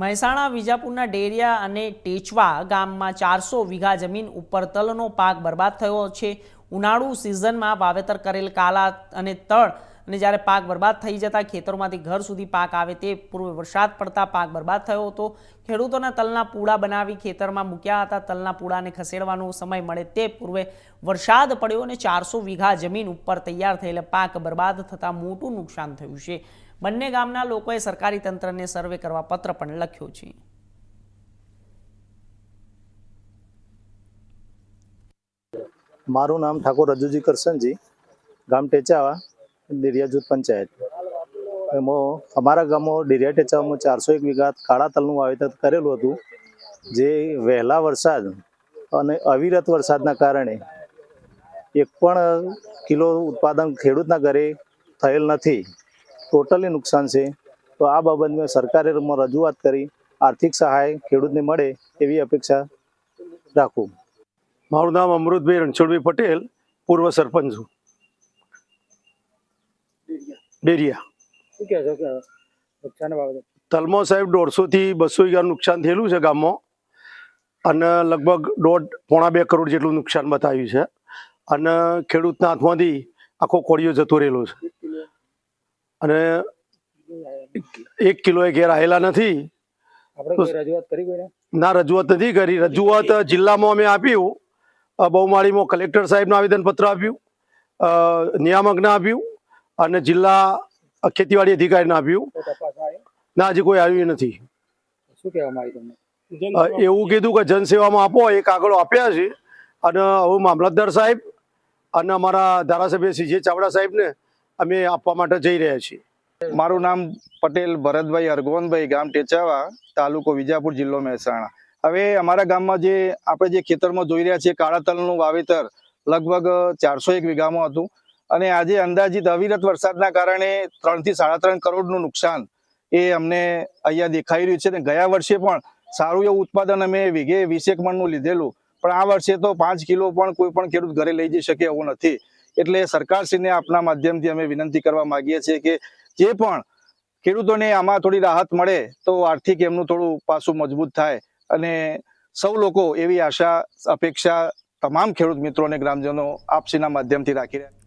મહેસાણા, વિજાપુરના ડેરિયા અને ટેચવા ગામમાં ચારસો વીઘા જમીન ઉપર તલનો પાક બરબાદ થયો છે. ઉનાળુ સિઝનમાં વાવેતર કરેલ કાલા અને તળ અને જ્યારે પાક બરબાદ થઈ જતા ખેતરોમાંથી ઘર સુધી પાક આવે તે પૂર્વે વરસાદ પડતા પાક બરબાદ થયો હતો. ખેડૂતોના તલના પૂળા બનાવી ખેતરમાં મૂક્યા હતા. તલના પૂળાને ખસેડવાનો સમય મળે તે પૂર્વે વરસાદ પડ્યો અને ચારસો વીઘા જમીન ઉપર તૈયાર થયેલા પાક બરબાદ થતાં મોટું નુકસાન થયું છે. બંને ગામના લોકોએ સરકારી તંત્રને સર્વે કરવા પત્ર પણ લખ્યો છે. મારું નામ ઠાકોર રજુજી કરશનજી ગામ ટેચાવા ડેરિયા જૂથ પંચાયત. એમાં અમારા ગામમાં ડેરિયા ટેચાવામાં ચારસો એક વીઘા કાળા તલનું વાવેતર કરેલું હતું, જે વહેલા વરસાદ અને અવિરત વરસાદના કારણે એક પણ કિલો ઉત્પાદન ખેડૂતના ઘરે થયેલ નથી. ટોટલી નુકસાન છે. તો આ બાબતમાં સરકારે રજૂઆત કરી આર્થિક સહાય ખેડૂતને મળે એવી અપેક્ષા રાખું. મારું નામ અમૃતભાઈ રણછોડભાઈ પટેલ પૂર્વ સરપંચ છું. ડેરિયા. તલમો સાહેબ દોઢસો થી બસો વીઘાનું નુકસાન થયેલું છે ગામમાં. અને લગભગ દોઢ પોણા બે કરોડ જેટલું નુકસાન બતાવ્યું છે. અને ખેડૂતના હાથમાંથી આખો કોળિયો જતો રહેલો છે. અને એક કિલો એ ઘેર આવેલા નથી. રજૂઆત કરી ના? રજૂઆત નથી કરી. રજૂઆત જિલ્લામાં અમે આપ્યું. બહુમાળીમાં કલેક્ટર સાહેબને આવેદનપત્ર આપ્યું. અ, નિયામકને આપ્યું અને જિલ્લા ખેતીવાડી અધિકારીને આપ્યું. ના હજી કોઈ આવ્યું નથી. શું આવ્યું એવું કીધું કે જનસેવામાં આપો એ કાગળો આપ્યા છે. અને હવે મામલતદાર સાહેબ અને અમારા ધારાસભ્ય શ્રી જે ચાવડા સાહેબને અમે આપવા માટે જઈ રહ્યા છીએ. મારું નામ પટેલ ભરતભાઈ અરગોનભાઈ ગામ ટેચાવા, તાલુકો વિજાપુર, જિલ્લો મહેસાણા. હવે અમારા ગામમાં જે આપણે જે ખેતરમાં જોઈ રહ્યા છીએ, કાળા તલનું વાવેતર લગભગ ચારસો એક વીઘામાં હતું. અને આજે અંદાજિત અવિરત વરસાદના કારણે ત્રણથી સાડા ત્રણ કરોડનું નુકસાન એ અમને અહીંયા દેખાઈ રહ્યું છે. ને ગયા વર્ષે પણ સારું એવું ઉત્પાદન અમે વીઘે વીસેક મણનું લીધેલું. પણ આ વર્ષે તો પાંચ કિલો પણ કોઈ પણ ખેડૂત ઘરે લઈ જઈ શકે એવું નથી. એટલે સરકારશ્રીને આપના માધ્યમથી અમે વિનંતી કરવા માંગીએ છીએ કે જે પણ ખેડૂતોને આમાં થોડી રાહત મળે તો આર્થિક એમનું થોડું પાસું મજબૂત થાય અને સૌ લોકો એવી આશા, અપેક્ષા તમામ ખેડૂત મિત્રો અને ગ્રામજનો આપસીના માધ્યમથી રાખી રહ્યા